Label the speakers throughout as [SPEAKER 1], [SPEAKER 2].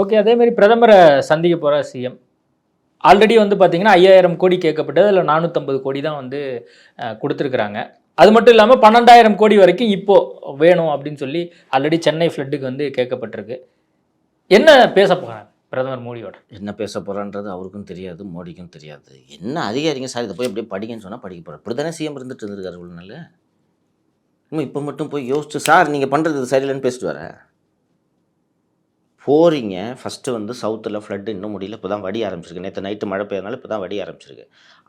[SPEAKER 1] Okay அதேமாரி பிரதமரை சந்திக்க போகிற சிஎம் ஆல்ரெடி வந்து பார்த்தீங்கன்னா ஐயாயிரம் கோடி கேட்கப்பட்டது. அதில் நானூற்றம்பது கோடி தான் வந்து கொடுத்துருக்குறாங்க. அது மட்டும் இல்லாமல் பன்னெண்டாயிரம் கோடி வரைக்கும் இப்போது வேணும் அப்படின்னு சொல்லி ஆல்ரெடி சென்னை ஃப்ளட்டுக்கு வந்து கேட்கப்பட்டிருக்கு. என்ன பேச போகிறாங்க பிரதமர் மோடியோட?
[SPEAKER 2] என்ன பேச போகிறான்றது அவருக்கும் தெரியாது மோடிக்கும் தெரியாது. என்ன அதிகாரிங்க சார்? இதை போய் அப்படியே படிக்கன்னு சொன்னால் படிக்க போகிறேன் இப்படி தானே சிஎம் இருந்துட்டு இருந்திருக்காரு இவ்வளோ நாள்? இன்னும் இப்போ மட்டும் போய் யோசிச்சு சார் நீங்கள் பண்ணுறது சரியில்லைன்னு பேசிட்டு வர. போறீங்க. ஃபஸ்ட்டு வந்து சவுத்தில் ஃப்ளட்டு இன்னும் முடியல. இப்போ தான் வடி ஆரம்பிச்சிருக்கு. நேற்று நைட்டு மழை பெய்யறனால இப்போ தான் வடி ஆரம்பிச்சிருக்கு.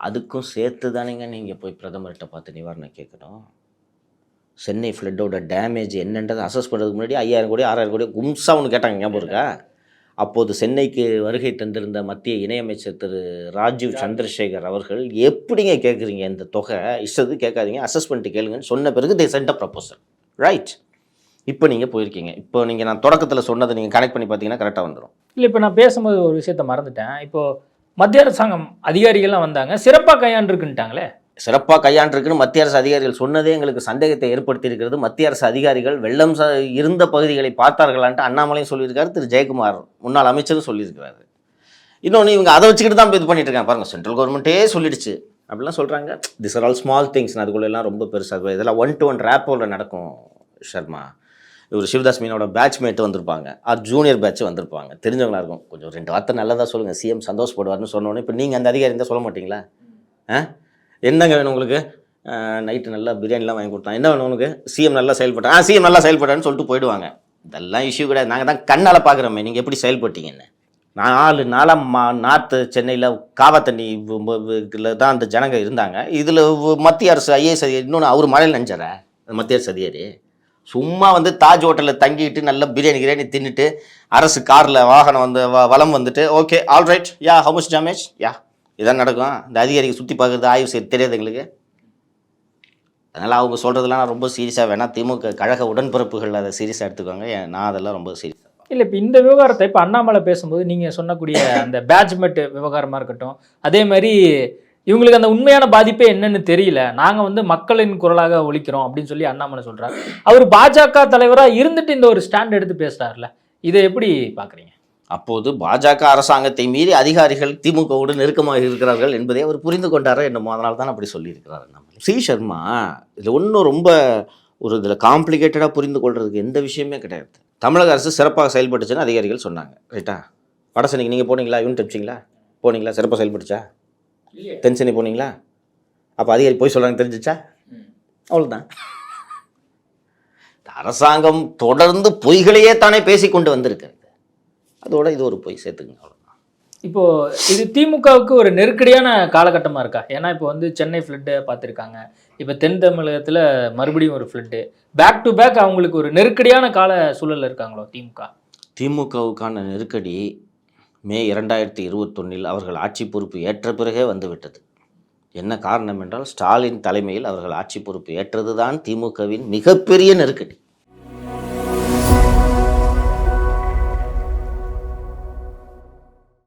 [SPEAKER 2] அதுக்கும் சேர்த்து தானேங்க நீங்கள் போய் பிரதமர்கிட்ட பார்த்து நிவாரணம் கேட்கணும். சென்னை ஃப்ளட்டோட டேமேஜ் என்னன்றதை அசஸ் பண்ணுறதுக்கு முன்னாடி ஐயாயிரம் கோடி ஆறாயிரம் கோடி கும்சா ஒன்று கேட்டாங்க. ஞாபகம் இருக்கா? அப்போது சென்னைக்கு வருகை தந்திருந்த மத்திய இணையமைச்சர் திரு ராஜீவ் சந்திரசேகர் அவர்கள் எப்படிங்க கேட்குறீங்க இந்த தொகை? இஷ்டத்து கேட்காதீங்க. அசஸ் பண்ணிட்டு கேளுங்கன்னு சொன்ன பிறகு they sent a proposal right இப்போ நீங்கள் போயிருக்கீங்க. இப்போ நீங்கள் நான் தொடக்கத்தில் சொன்னதை நீங்கள் கனெக்ட் பண்ணி பார்த்தீங்கன்னா கரெக்டாக வந்துடும்
[SPEAKER 1] இல்லை இப்போ நான் பேசும்போது ஒரு விஷயத்த மறந்துட்டேன். இப்போ மத்திய அரசாங்கம் அதிகாரிகள்லாம் வந்தாங்க. சிறப்பாக கையாண்டுருக்குன்ட்டாங்களே?
[SPEAKER 2] சிறப்பாக கையாண்டிருக்குன்னு மத்திய அரசு அதிகாரிகள் சொன்னதே எங்களுக்கு சந்தேகத்தை ஏற்படுத்தி இருக்கிறது மத்திய அரசு அதிகாரிகள் வெள்ளம் ச இருந்த பகுதிகளை பார்த்தார்களான்ட்டு அண்ணாமலையும் சொல்லியிருக்காரு திரு ஜெயக்குமார் முன்னாள் அமைச்சரும் சொல்லியிருக்கிறாரு. இன்னொன்று இவங்க அதை வச்சுக்கிட்டு தான் இது பண்ணிட்டு இருக்காங்க. பாருங்க சென்ட்ரல் கவர்மெண்ட்டே சொல்லிடுச்சு. அப்படிலாம் சொல்கிறாங்க this are all small things அதுக்குள்ள எல்லாம் ரொம்ப பெருசாக இதெல்லாம் ஒன் டு ஒன் ரேப்போவில் நடக்கும் ஷர்மா இவர் சிவதாஸ் மீனோட பேட்ச்மேட் வந்திருப்பாங்க. அது ஜூனியர் பேட்ச் வந்திருப்பாங்க. தெரிஞ்சவங்களா இருக்கும். கொஞ்சம் ரெண்டு வார்த்தை நல்லதாக சொல்லுங்கள் சிஎம் சந்தோஷப்படுவார்னு சொன்னோன்னே இப்போ நீங்கள் அந்த அதிகாரி இருந்தால் சொல்ல மாட்டீங்களா? ஆ? என்னங்க வேணும் உங்களுக்கு? நைட்டு நல்லா பிரியாணிலாம் வாங்கி கொடுத்தான் என்ன வேணும் உனக்கு சிஎம் நல்லா செயல்பட்டான் ஆ சிஎம் நல்லா செயல்பட்டான்னு சொல்லிட்டு போயிடுவாங்க. இதெல்லாம் இஷ்யூ கிடையாது. நாங்கள் தான் கண்ணால் பார்க்குறோமே நீங்கள் எப்படி செயல்பட்டீங்கன்னு நாலு நாளாக மா நார்த்து சென்னையில் காவா தண்ணி இதில் தான் அந்த ஜனங்க இருந்தாங்க. இதில் மத்திய அரசு ஐஏஎஸ் அதிகாரி இன்னொன்று அவர் மழையில் நினைச்சாரா? மத்திய அரசு அதிகாரி. சும்மா வந்து தாஜ் ஹோட்டலில் தங்கிட்டு நல்ல பிரியாணி கிரியாணி தின்னுட்டு அரசு காரில் வாகனம் வந்து வ- வந்துட்டு okay all right yeah house damage yeah இதான் நடக்கும். இந்த அதிகாரிக்கு சுற்றி பார்க்குறது ஆய்வு செய்ய தெரியாது எங்களுக்கு. அதனால் அவங்க சொல்கிறதுலாம் நான் ரொம்ப சீரியஸாக வேணாம். திமுக கழக உடன்பிறப்புகள் அதை சீரியஸாக எடுத்துக்கோங்க நான் அதெல்லாம் ரொம்ப சீரியஸாக
[SPEAKER 1] இல்லை இப்போ இந்த விவகாரத்தை இப்போ அண்ணாமலை பேசும்போது நீங்கள் சொன்னக்கூடிய அந்த பேட்ச்மெட் விவகாரமாக இருக்கட்டும் அதே மாதிரி இவங்களுக்கு அந்த உண்மையான பாதிப்பே என்னன்னு தெரியல. நாங்கள் வந்து மக்களின் குரலாக ஒழிக்கிறோம் அப்படின்னு சொல்லி அண்ணாமலை சொல்கிறார் அவர் பாஜக தலைவராக இருந்துட்டு இந்த ஒரு ஸ்டாண்ட் எடுத்து பேசுகிறார்ல இதை எப்படி பார்க்குறீங்க
[SPEAKER 2] அப்போது பாஜக அரசாங்கத்தை மீறி அதிகாரிகள் திமுகவோடு நெருக்கமாக இருக்கிறார்கள் என்பதை அவர் புரிந்து கொண்டாரோ என்னமோ அதனால தான் அப்படி சொல்லியிருக்கிறார் நம்ம சி சர்மா இதில் ஒன்றும் ரொம்ப ஒரு இதில் காம்ப்ளிகேட்டடாக புரிந்து கொள்றதுக்கு எந்த விஷயமே கிடையாது. தமிழக அரசு சிறப்பாக செயல்பட்டுச்சுன்னு அதிகாரிகள் சொன்னாங்க. ரைட்டா? வடசனைக்கு நீங்கள் போனீங்களா? யூனிட் அமிச்சிங்களா போனீங்களா? சிறப்பாக செயல்பட்டுச்சா? தென்சென்னை போனீங்களா? அப்போ அதிகாரி போய் சொல்கிறாங்க தெரிஞ்சிச்சா? அவ்வளோதான் அரசாங்கம் தொடர்ந்து பொய்களையே தானே பேசி கொண்டு வந்திருக்கிறது. அதோட இது ஒரு பொய் சேர்த்துக்குங்க அவ்வளோதான்
[SPEAKER 1] இப்போ இது திமுகவுக்கு ஒரு நெருக்கடியான காலகட்டமாக இருக்கா? ஏன்னா இப்போ வந்து சென்னை ஃப்ளட்டு பார்த்துருக்காங்க. இப்போ தென் தமிழகத்தில் மறுபடியும் ஒரு ஃப்ளட்டு பேக் டு பேக் அவங்களுக்கு ஒரு நெருக்கடியான கால சூழல்ல இருக்காங்களோ திமுக?
[SPEAKER 2] திமுகவுக்கான நெருக்கடி மே இரண்டாயிரத்தி இருபத்தொன்னில் அவர்கள் ஆட்சி பொறுப்பு ஏற்ற பிறகே வந்துவிட்டது. என்ன காரணம் என்றால் ஸ்டாலின் தலைமையில் அவர்கள் ஆட்சி பொறுப்பு ஏற்றதுதான் திமுகவின் மிகப்பெரிய நெருக்கடி.